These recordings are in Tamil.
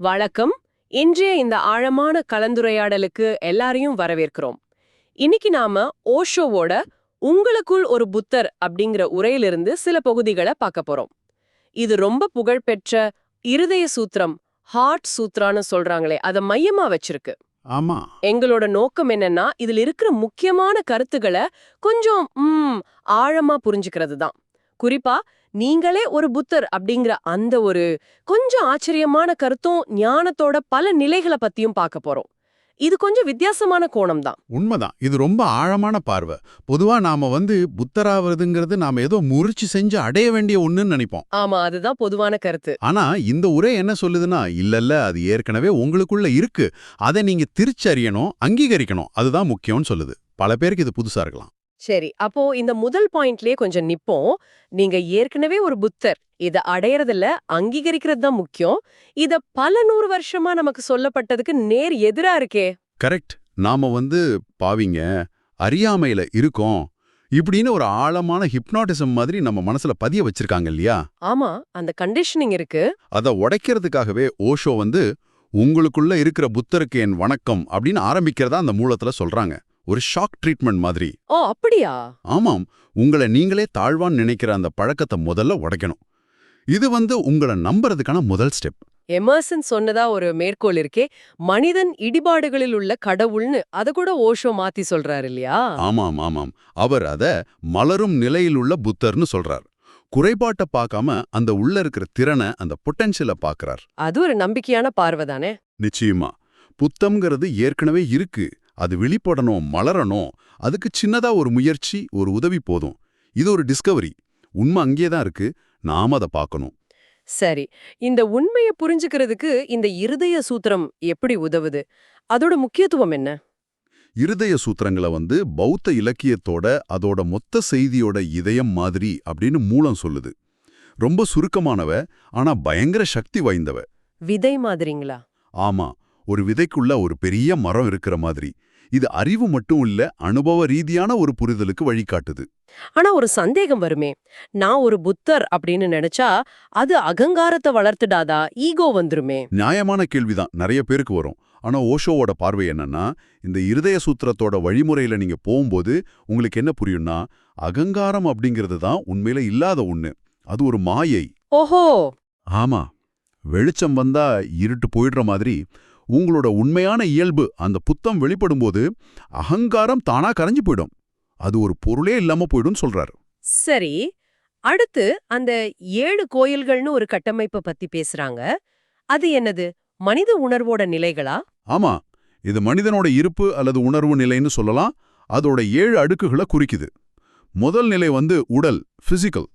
வணக்கம். இன்றைய இந்த ஆழமான கலந்துரையாடலுக்கு எல்லாரையும் வரவேற்கிறோம். இன்னைக்கு நாம ஓஷோவோட உங்களுக்குள் ஒரு புத்தர் அப்படிங்கிற உரையிலிருந்து சில பகுதிகளை பார்க்க போறோம். இது ரொம்ப புகழ்பெற்ற இருதய சூத்திரம் ஹார்ட் சூத்ரான்னு சொல்றாங்களே அதை மையமா வச்சிருக்கு. ஆமா. எங்களோட நோக்கம் என்னன்னா இதுல இருக்கிற முக்கியமான கருத்துக்களை கொஞ்சம் ஆழமா புரிஞ்சுக்கிறது தான் குறிப்பா நீங்களே ஒரு புத்தர் அப்படிங்கிற அந்த ஒரு கொஞ்சம் ஆச்சரியமான கருத்தும் ஞானத்தோட பல நிலைகளை பத்தியும் பார்க்க போறோம். இது கொஞ்சம் வித்தியாசமான கோணம் தான். உண்மைதான். இது ரொம்ப ஆழமான பார்வை. பொதுவா நாம வந்து புத்தராவதுங்கிறது நாம ஏதோ முயற்சி செஞ்சு அடைய வேண்டிய ஒண்ணுன்னு நினைப்போம். ஆமா அதுதான் பொதுவான கருத்து. ஆனா இந்த உரை என்ன சொல்லுதுன்னா இல்லல்ல அது ஏற்கனவே உங்களுக்குள்ள இருக்கு. அதை நீங்க திருச்சறியணும் அங்கீகரிக்கணும். அதுதான் முக்கியம்னு சொல்லுது. பல பேருக்கு இது புதுசா இருக்கலாம். சரி. அப்போ இந்த முதல் பாயிண்ட்லயே கொஞ்சம் நிப்போம். நீங்க ஏற்கனவே ஒரு புத்தர். இத அடையறதுல அங்கீகரிக்கிறது தான் முக்கியம். இத பல நூறு வருஷமா நமக்கு சொல்லப்பட்டதுக்கு நேர் எதிரா இருக்கே. கரெக்ட். நாம வந்து பாவிங்க அறியாமையில இருக்கோம் இப்படின்னு ஒரு ஆழமான ஹிப்னாட்டிசம் மாதிரி நம்ம மனசுல பதிய வச்சிருக்காங்க இல்லையா? ஆமா. அந்த கண்டிஷனிங் இருக்கு. அதை உடைக்கிறதுக்காகவே ஓஷோ வந்து உங்களுக்குள்ள இருக்கிற புத்தருக்கு என் வணக்கம் அப்படின்னு ஆரம்பிக்கிறதா அந்த மூலத்துல சொல்றாங்க. ஒரு ஷாக் ட்ரீட்மெண்ட் மாதிரி. ஓ அப்படியா? ஆமாம். உங்களை நீங்களே தாழ்வான்னு நினைக்கிற அந்த பழக்கத்தை முதல்ல உடைக்கணும். இது வந்து உங்களை நம்புறதுக்கான முதல் ஸ்டெப் எமர்சன் சொன்னதா ஒரு மேற்கோள் இருக்கே மனிதன் இடிபாடுகளில் உள்ள கடவுள்னு அத கூட ஓஷோ மாத்தி சொல்றாரு இல்லையா? ஆமாம் ஆமாம். அவர் அத மலரும் நிலையிலுள்ள புத்தர்னு சொல்றார். குறைபாட்டை பார்க்காம அந்த உள்ள இருக்கிற திறனை அந்த பொட்டன்ஷியலை பார்க்கறார். அது ஒரு நம்பிக்கையான பார்வை தானே? நிச்சயமா. புத்தம்ங்கிறது ஏற்கனவே இருக்கு. அது வெளிப்படணும் மலரணும் அதுக்கு சின்னதா ஒரு முயற்சி ஒரு உதவி போதும். இது ஒரு டிஸ்கவரி உண்மை அங்கேயே தான் இருக்கு. நாம அதை பார்க்கணும். சரி. இந்த உண்மையை புரிஞ்சுக்கிறதுக்கு இந்த இருதய சூத்திரம் எப்படி உதவுது? அதோட முக்கியத்துவம் என்ன? இருதய சூத்திரங்களை வந்து பௌத்த இலக்கியத்தோட அதோட மொத்த செய்தியோட இதயம் மாதிரி அப்படின்னு மூலம் சொல்லுது. ரொம்ப சுருக்கமானவ ஆனா பயங்கர சக்தி வாய்ந்தவ. விதை மாதிரிங்களா? ஆமா. ஒரு விதைக்குள்ள ஒரு பெரிய மரம் இருக்கிற மாதிரி. இது அறிவு மட்டும் இல்ல அனுபவ ரீதியான ஒரு புரிதலுக்கு வழிகாட்டுது. ஆனா ஒரு சந்தேகம் வருமே. நான் ஒரு புத்தர் அப்படின்னு நினைச்சா அது அகங்காரத்தை வளர்த்துடாதா? ஈகோ வந்துருமே. நியாயமான கேள்விதான். நிறைய பேருக்கு வரும். ஆனா ஓஷோவோட பார்வை என்னன்னா இந்த இருதய சூத்திரத்தோட வழிமுறையில நீங்க போகும்போது உங்களுக்கு என்ன புரியும்னா அகங்காரம் அப்படிங்கிறது தான் உண்மையில இல்லாத ஒண்ணு. அது ஒரு மாயை. ஓஹோ! ஆமா. வெளிச்சம் வந்தா இருட்டு போயிடுற மாதிரி உங்களோட உண்மையான இயல்பு அந்த புத்தம் வெளிப்படும்போது அகங்காரம் தானா கரைஞ்சு போயிடும். அது ஒரு பொருளே இல்லாம போயிடும் சொல்றாரு. சரி அடுத்து அந்த ஏழு கோயில்கள்னு ஒரு கட்டமைப்பை பத்தி பேசுறாங்க. அது என்னது? மனித உணர்வோட நிலைகளா? ஆமா இது மனிதனோட இருப்பு அல்லது உணர்வு நிலைன்னு சொல்லலாம். அதோட ஏழு அடுக்குகளை குறிக்குது. முதல் நிலை வந்து உடல் பிசிக்கல்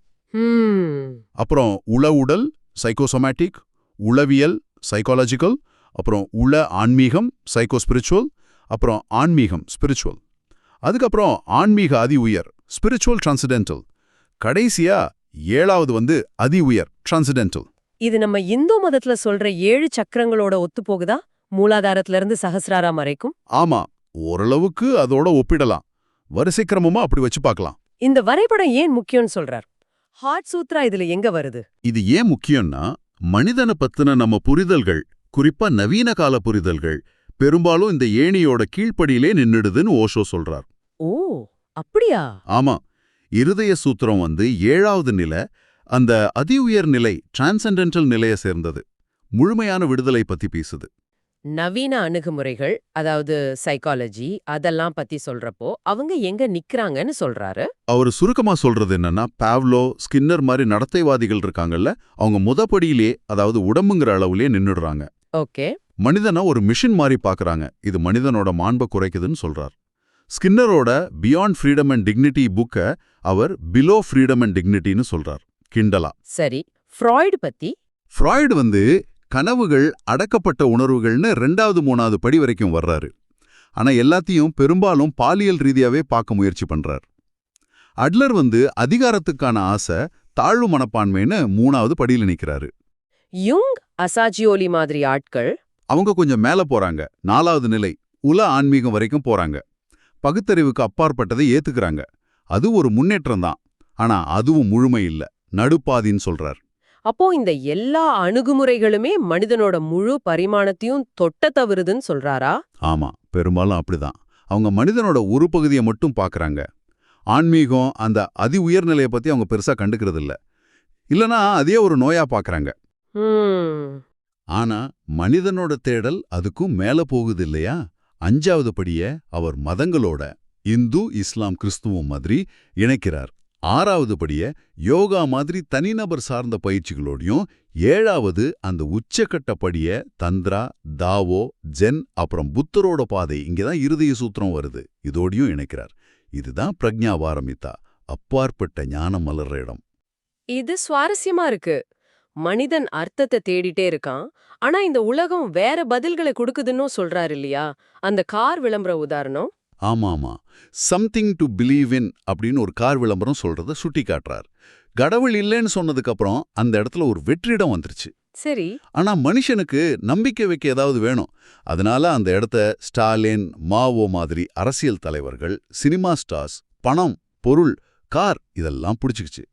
அப்புறம் உள உடல் சைக்கோசோமேட்டிக் உளவியல் சைக்காலஜிக்கல் அப்புறம் உள ஆன்மீகம் சைக்கோ ஸ்பிரிச்சுவல் அப்புறம் ஆன்மீகம் ஸ்பிரிச்சுவல் அதுக்கப்புறம் ஆன்மீக அதி உயர் ஸ்பிரிச்சுவல் டிரான்சிடென்டல் கடைசியா ஏழாவது வந்து அதி உயர் டிரான்சிடென்டல் இது நம்ம இந்து மதத்துல சொல்ற ஏழு சக்கரங்களோட ஒத்து போகுதா மூலாதாரத்துல இருந்து சகசிராராம் வரைக்கும் ஆமா ஓரளவுக்கு அதோட ஒப்பிடலாம். வரிசைக்கிரமமா அப்படி வச்சு பார்க்கலாம். இந்த வரைபடம் ஏன் முக்கியம்னு சொல்றார்? ஹார்ட் சூத்ரா இதுல எங்க வருது? இது ஏன் முக்கியம்னா மனிதனை பத்தின நம்ம புரிதல்கள் குறிப்பா நவீன கால புரிதல்கள் பெரும்பாலும் இந்த ஏணியோட கீழ்ப்படியிலே நின்னுடுதுன்னு ஓஷோ சொல்றார். ஓ அப்படியா? ஆமா இருதய சூத்திரம் வந்து ஏழாவது நிலை அந்த அதி உயர் நிலை டிரான்சென்டென்டல் நிலையை சேர்ந்தது. முழுமையான விடுதலை பத்தி பேசுது. நவீன அணுகுமுறைகள் அதாவது சைக்காலஜி அதெல்லாம் பத்தி சொல்றப்போ அவங்க எங்க நிக்கறாங்கன்னு சொல்றாரு? அவர் சுருக்கமா சொல்றது என்னன்னா பாவ்லோ ஸ்கின்னர் மாதிரி நடத்தைவாதிகள் இருக்காங்கல்ல அவங்க முதப்படியிலே அதாவது உடம்புங்கிற அளவுலயே நின்னுடுறாங்க. ஓகே. மனிதனை ஒரு மிஷின் மாதிரி பார்க்கறாங்க. இது மனிதனோட மாண்பை குறைக்குதுன்னு சொல்றார். ஸ்கின்னரோட பியாண்ட் ஃப்ரீடம் அண்ட் டிக்னிட்டி புக்கை அவர் பிலோ ஃப்ரீடம் அண்ட் டிக்னிட்டின்னு சொல்றார். கிண்டலா. சரி ஃப்ராய்டு பத்தி? ஃப்ராய்டு வந்து கனவுகள் அடக்கப்பட்ட உணர்வுகள்னு ரெண்டாவது மூணாவது படி வரைக்கும் வர்றாரு. ஆனா எல்லாத்தையும் பெரும்பாலும் பாலியல் ரீதியாவே பார்க்க முயற்சி பண்றார். அட்லர் வந்து அதிகாரத்துக்கான ஆசை தாழ்வு மனப்பான்மைன்னு மூணாவது படியில நிக்கிறாரு. யுங் அசாஜியோலி மாதிரி ஆட்கள் அவங்க கொஞ்சம் மேல போறாங்க. நாலாவது நிலை உல ஆன்மீகம் வரைக்கும் போறாங்க. பகுத்தறிவுக்கு அப்பாற்பட்டதை ஏத்துக்கறாங்க. அது ஒரு முன்னேற்றம் தான். ஆனா அதுவும் முழுமை இல்ல. நடுப்பாதின்னு சொல்றார். அப்போ இந்த எல்லா அணுகுமுறைகளுமே மனிதனோட முழு பரிமாணத்தையும் தொட்ட தவறுதுன்னு சொல்றாரா? ஆமா பெரும்பாலும் அப்படிதான். அவங்க மனிதனோட ஒரு பகுதியை மட்டும் பார்க்கறாங்க ஆன்மீகம் அந்த அதி உயர்நிலையை பத்தி அவங்க பெருசா கண்டுக்கிறது இல்ல இல்லனா அதே ஒரு நோயா பார்க்கறாங்க ஹம், ஆனா மனிதனோட தேடல் அதுக்கும் மேல போகுது இல்லையா அஞ்சாவது படிய அவர் மதங்களோட இந்து இஸ்லாம் கிறிஸ்துவம் மாதிரி இணைக்கிறார். ஆறாவது படிய யோகா மாதிரி தனிநபர் சார்ந்த பயிற்சிகளோடையும் ஏழாவது அந்த உச்சக்கட்ட படிய தந்திரா தாவோ ஜென் அப்புறம் புத்தரோட பாதை இங்கதான் இருதய சூத்திரம் வருது இதோடையும் இணைக்கிறார். இதுதான் பிரக்ஞாவாரமிதா அப்பாற்பட்ட ஞானம் மலர்ற இடம். இது சுவாரஸ்யமா இருக்கு. மனிதன் அர்த்தத்தை தேடிட்டே இருக்கான். ஆனா இந்த உலகம் வேற பதில்களை கொடுக்குதுன்னு சொல்றாரு இல்லையா? அந்த கார் விளம்பர உதாரணம். ஆமா ஆமா சம்திங் டு பிலீவ் இன் அப்படின்னு ஒரு கார் விளம்பரம் சொல்றத சுட்டி காட்டுறார். கடவுள் இல்லைன்னு சொன்னதுக்கு அப்புறம் அந்த இடத்துல ஒரு வெற்றிடம் வந்துருச்சு. சரி. ஆனா மனுஷனுக்கு நம்பிக்கை வைக்க ஏதாவது வேணும். அதனால அந்த இடத்த ஸ்டாலின் மாவோ மாதிரி அரசியல் தலைவர்கள் சினிமா ஸ்டார்ஸ் பணம் பொருள் கார் இதெல்லாம் பிடிச்சிக்கிச்சு.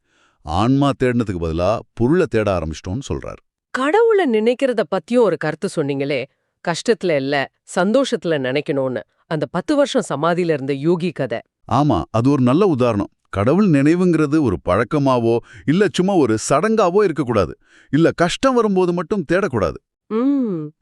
ஆன்மா தேடினதுக்கு பதிலா பொருளை தேட ஆரம்பிச்சிட்டோம்னு சொல்றார். கடவுளை நினைக்கிறத பத்தியும் ஒரு கருத்து சொன்னீங்களே கஷ்டத்துல இல்ல சந்தோஷத்துல நினைக்கணும்னு அந்த பத்து வருஷம் சமாதியில இருந்த யோகி கதை. ஆமா அது ஒரு நல்ல உதாரணம். கடவுள் நினைவுங்கிறது ஒரு பழக்கமாவோ இல்ல சும்மா ஒரு சடங்காவோ இருக்கக்கூடாது. இல்ல கஷ்டம் வரும்போது மட்டும் தேடக்கூடாது.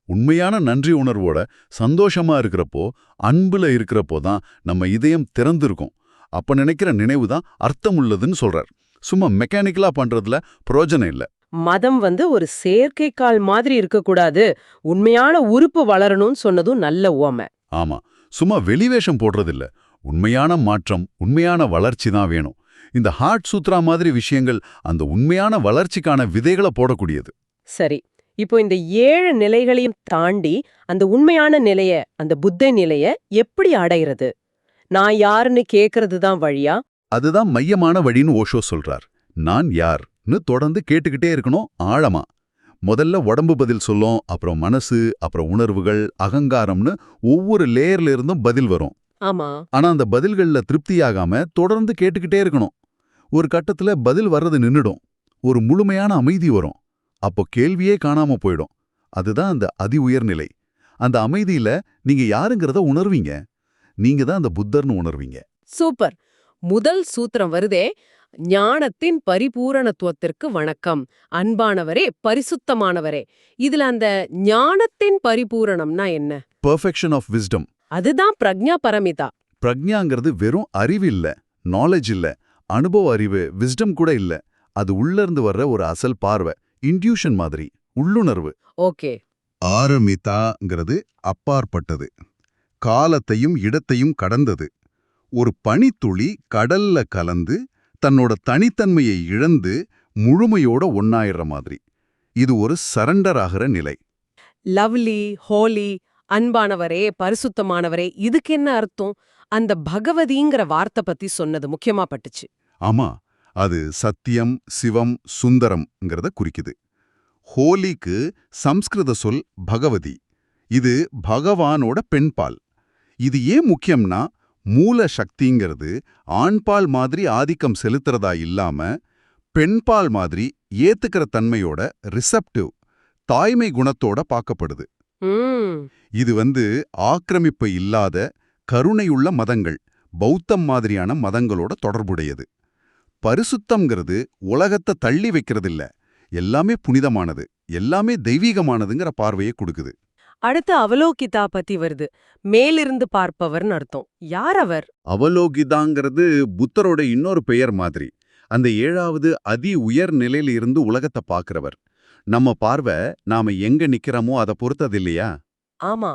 உண்மையான நன்றி உணர்வோட சந்தோஷமா இருக்கிறப்போ அன்புல இருக்கிறப்போ தான் நம்ம இதயம் திறந்திருக்கும். அப்ப நினைக்கிற நினைவு தான் அர்த்தமுள்ளதுன்னு சொல்றார். சும்மா மெக்கானிக்கலா பண்றதுல பிரயோஜனம் இல்ல. மதம் வந்து ஒரு செயற்கைக்கால் மாதிரி இருக்கக்கூடாது. உண்மையான உறுப்பு வளரணும்னு சொன்னதும் நல்ல உவமை. ஆமா. சும்மா வெளிவேஷம் போடுறதில்ல. உண்மையான மாற்றம் உண்மையான வளர்ச்சி தான் வேணும். இந்த ஹார்ட் சூத்ரா மாதிரி விஷயங்கள் அந்த உண்மையான வளர்ச்சிக்கான விதைகளை போடக்கூடியது. சரி. இப்போ இந்த ஏழு நிலைகளையும் தாண்டி அந்த உண்மையான நிலைய அந்த புத்த நிலைய எப்படி அடையிறது? நான் யாருன்னு கேக்குறது தான் வழியா? அதுதான் மையமான வழின்னு ஓஷோ சொல்றார். நான் யார்னு தொடர்ந்து கேட்டுக்கிட்டே இருக்கணும் ஆழமா. முதல்ல உடம்பு பதில் சொல்லும் அப்புறம் மனசு அப்புறம் உணர்வுகள் அகங்காரம்னு ஒவ்வொரு லேயர்ல இருந்தும் பதில் வரும். ஆனா அந்த பதில்கள்ல திருப்தியாகாம தொடர்ந்து கேட்டுக்கிட்டே இருக்கணும். ஒரு கட்டத்துல பதில் வர்றது நின்னுடும். ஒரு முழுமையான அமைதி வரும். அப்போ கேள்வியே காணாம போயிடும். அதுதான் அந்த அதி உயர்நிலை. அந்த அமைதியில நீங்க யாருங்கிறத உணர்வீங்க. நீங்க தான் அந்த புத்தர்னு உணர்வீங்க. சூப்பர். முதல் சூத்திரம் வருதே ஞானத்தின் பரிபூரணத்துவத்திற்கு வணக்கம். அன்பானவரே பரிசுத்தமானவரே. இதுல அந்த ஞானத்தின் பரிபூரணம்னா என்ன? பெர்ஃபெக்ஷன் ஆஃப் விஸ்டம் அதுதான் பிரக்ஞா பரமிதா. பிரக்ஞாங்கிறது வெறும் அறிவு இல்ல நாலேஜ் இல்ல அனுபவ அறிவு விஸ்டம் கூட இல்ல. அது உள்ள இருந்து வர்ற ஒரு அசல் பார்வை இன்ட்யூஷன் மாதிரி உள்ளுணர்வு. ஓகே. ஆரமிதாங்கிறது அப்பாற்பட்டது. காலத்தையும் இடத்தையும் கடந்தது. ஒரு பனித்துளி கடல்ல கலந்து தன்னோட தனித்தன்மையை இழந்து முழுமையோட ஒன்னாயிடுற மாதிரி. இது ஒரு சரண்டர் ஆகிற நிலை. லவ்லி ஹோலி அன்பானவரே பரிசுத்தமானவரே இதுக்கு என்ன அர்த்தம்? அந்த பகவதிங்கிற வார்த்தை பத்தி சொன்னது முக்கியமா பட்டுச்சு. ஆமா அது சத்தியம் சிவம் சுந்தரம்ங்கிறத குறிக்குது. ஹோலிக்கு சம்ஸ்கிருத சொல் பகவதி. இது பகவானோட பெண்பால். இது ஏன் முக்கியம்னா மூல சக்திங்கிறது ஆண்பால் மாதிரி ஆதிக்கம் செலுத்துறதா இல்லாம பெண்பால் மாதிரி ஏத்துக்கிற தன்மையோட ரிசப்டிவ் தாய்மை குணத்தோட பார்க்கப்படுது. இது வந்து ஆக்கிரமிப்பு இல்லாத கருணையுள்ள மதங்கள் பௌத்தம் மாதிரியான மதங்களோட தொடர்புடையது. பரிசுத்தம்ங்கிறது உலகத்தை தள்ளி வைக்கிறதில்ல எல்லாமே புனிதமானது எல்லாமே தெய்வீகமானதுங்கிற பார்வையை கொடுக்குது. அடுத்து அவலோகிதா பத்தி வருது. மேலிருந்து பார்ப்பவர்னு அர்த்தம். யார் அவர்? அவலோகிதாங்கிறது புத்தரோட இன்னொரு பெயர் மாதிரி. அந்த ஏழாவது அதி உயர் நிலையில இருந்து உலகத்தை பார்க்கிறவர். நம்ம பார்வை நாம எங்க நிக்கிறோமோ அதை பொறுத்தது இல்லையா? ஆமா.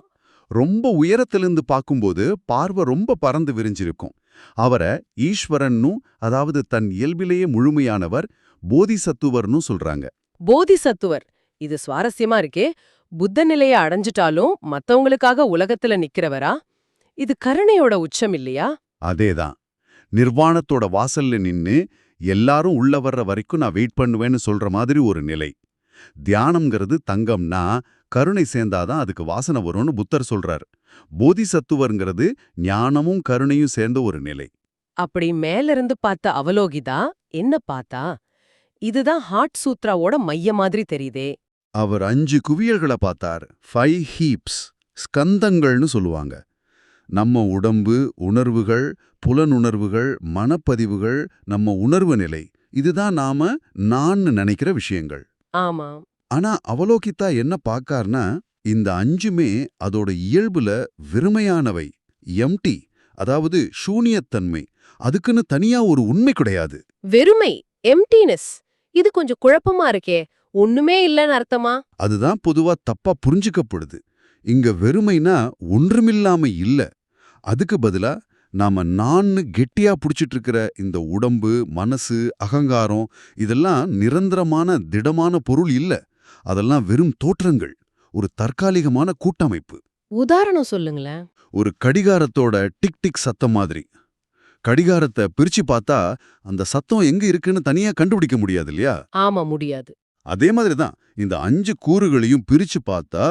ரொம்ப உயரத்திலிருந்து பார்க்கும்போது பார்வை ரொம்ப பறந்து விரிஞ்சிருக்கும். அவரை ஈஸ்வரன்னும் அதாவது தன் இயல்பிலேயே முழுமையானவர் போதிசத்துவர்னு சொல்றாங்க. போதிசத்துவர். இது சுவாரஸ்யமா இருக்கே. புத்த நிலைய அடைஞ்சிட்டாலும் மத்தவங்களுக்காக உலகத்துல நிக்கிறவரா? இது கருணையோட உச்சம் இல்லையா? அதேதான். நிர்வாணத்தோட வாசல்ல நின்னு எல்லாரும் உள்ள வர்ற வரைக்கும் நான் வெயிட் பண்ணுவேன்னு சொல்ற மாதிரி ஒரு நிலை. தியானம்ங்கிறது தங்கம்னா கருணை சேர்ந்தாதான் அதுக்கு வாசனை வரும்னு புத்தர் சொல்றார். போதிசத்துவர்ங்கிறது ஞானமும் கருணையும் சேர்ந்த ஒரு நிலை. அப்படி மேலிருந்து பார்த்த அவலோகிதா என்ன பார்த்தா? இதுதான் ஹார்ட் சூத்ராவோட மைய மாதிரி தெரியுதே. அவர் அஞ்சு குவியல்களை பார்த்தார். ஃபைவ் ஹீப்ஸ் ஸ்கந்தங்கள்னு சொல்லுவாங்க. நம்ம உடம்பு உணர்வுகள் புலனுணர்வுகள் மனப்பதிவுகள் நம்ம உணர்வு நிலை. இதுதான் நாம நான்னு நினைக்கிற விஷயங்கள். ஆமா. ஆனா அவலோகித்தா என்ன பார்க்கார்னா இந்த அஞ்சுமே அதோட இயல்புல வெறுமையானவை. எம்டி அதாவது சூனியத்தன்மை. அதுக்குன்னு தனியா ஒரு உண்மை கிடையாது. வெறுமை எம்டினஸ் இது கொஞ்சம் குழப்பமா இருக்கே. ஒண்ணுமே இல்லைன்னு அர்த்தமா? அதுதான் பொதுவா தப்பா புரிஞ்சுக்கப்படுது. இங்க வெறுமைனா ஒன்றுமில்லாம இல்ல. அதுக்கு பதிலா நாம நான்னு கெட்டியா புடிச்சிட்டு இருக்கிற இந்த உடம்பு மனசு அகங்காரம் இதெல்லாம் நிரந்தரமான திடமான பொருள் இல்ல. அதெல்லாம் வெறும் தோற்றங்கள். ஒரு தற்காலிகமான கூட்டமைப்பு. உதாரணம் சொல்லுங்களேன். ஒரு கடிகாரத்தோட டிக் டிக் சத்தம் மாதிரி. கடிகாரத்தை பிரிச்சு பார்த்தா அந்த சத்தம் எங்க இருக்குன்னு தனியா கண்டுபிடிக்க முடியாது இல்லையா? ஆமா முடியாது. அதே மாதிரி தான் இந்த அஞ்சு கூறுகளையும் பிரிச்சு பார்த்தா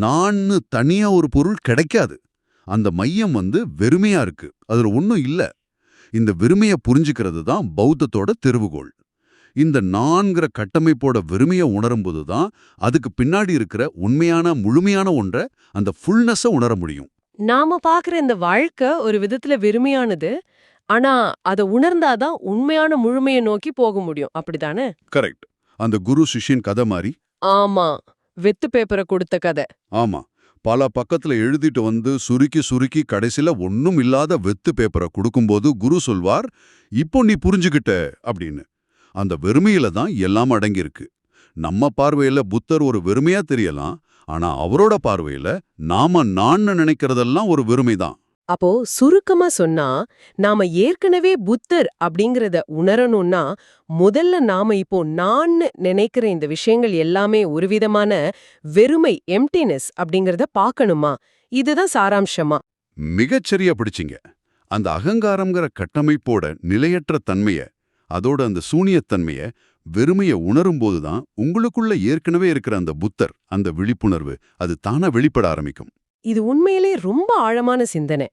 நான்னு தனியா ஒரு பொருள் கிடைக்காது. அந்த மையம் வந்து வெறுமையா இருக்கு. அதுல ஒன்றும் இல்ல. இந்த வெறுமைய புரிஞ்சுக்கிறது தான் பௌத்தத்தோட தெருவுகோள். இந்த நான்கிற கட்டமைப்போட வெறுமைய உணரும்போது தான் அதுக்கு பின்னாடி இருக்கிற உண்மையான முழுமையான ஒன்றை அந்த ஃபுல்னஸை உணர முடியும். நாம பாக்குற இந்த வாழ்க்கை ஒரு விதத்துல வெறுமையானது. ஆனா அத உணர்ந்தாதான் உண்மையான முழுமையை நோக்கி போக முடியும். அப்படிதானே கரெக்ட் அந்த குரு சிஷ்யன் கதை மாதிரி ஆமா. வெத்து பேப்பரை கொடுத்த கதை. ஆமா. பல பக்கத்துல எழுதிட்டு வந்து சுருக்கி சுருக்கி கடைசில ஒண்ணும் இல்லாத வெத்து பேப்பரை கொடுக்கும்போது குரு சொல்வார் இப்போ நீ புரிஞ்சுகிட்ட அப்படின்னு. அந்த வெறுமையில தான் எல்லாம் அடங்கியிருக்கு. நம்ம பார்வையில புத்தர் ஒரு வெறுமையா தெரியலாம் ஆனா அவரோட பார்வையில நாம நான் நினைக்கிறதெல்லாம் ஒரு வெறுமைதான் அப்போ சுருக்கமா சொன்னா நாம ஏற்கனவே புத்தர் அப்படிங்கறத உணரணும்னா முதல்ல நாம இப்போ நான் நினைக்கிற இந்த விஷயங்கள் எல்லாமே ஒரு விதமான வெறுமை எம்டினஸ் அப்படிங்கறத பார்க்கணுமா? இதுதான் சாராம்சமா. மிகச்சரியா பிடிச்சிங்க. அந்த அகங்காரம்ங்கிற கட்டமைப்போட நிலையற்ற தன்மைய அதோட அந்த சூனியத்தன்மைய வெறுமைய உணரும்போது தான் உங்களுக்குள்ள ஏற்கனவே இருக்கிற அந்த புத்தர் அந்த விழிப்புணர்வு அது தானா வெளிப்பட ஆரம்பிக்கும். இது உண்மையிலே ரொம்ப ஆழமான சிந்தனை.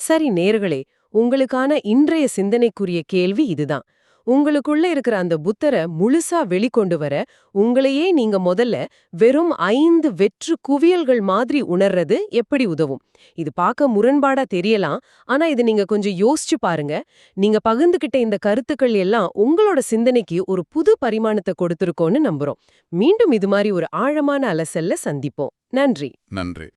சரி நேர்களே உங்களுக்கான இன்றைய சிந்தனைக்குரிய கேள்வி இதுதான். உங்களுக்குள்ள இருக்கிற அந்த புத்தரை முழுசா வெளிக்கொண்டு வர உங்களையே நீங்க முதல்ல வெறும் ஐந்து வெற்று குவியல்கள் மாதிரி உணர்றது எப்படி உதவும்? இது பார்க்க முரண்பாடா தெரியலாம் ஆனா இது நீங்க கொஞ்சம் யோசிச்சு பாருங்க. நீங்க பகிர்ந்துகிட்ட இந்த கருத்துக்கள் எல்லாம் உங்களோட சிந்தனைக்கு ஒரு புது பரிமாணத்தை கொடுத்துருக்கோன்னு நம்புறோம். மீண்டும் இது மாதிரி ஒரு ஆழமான அலசல்ல சந்திப்போம். நன்றி. நன்றி.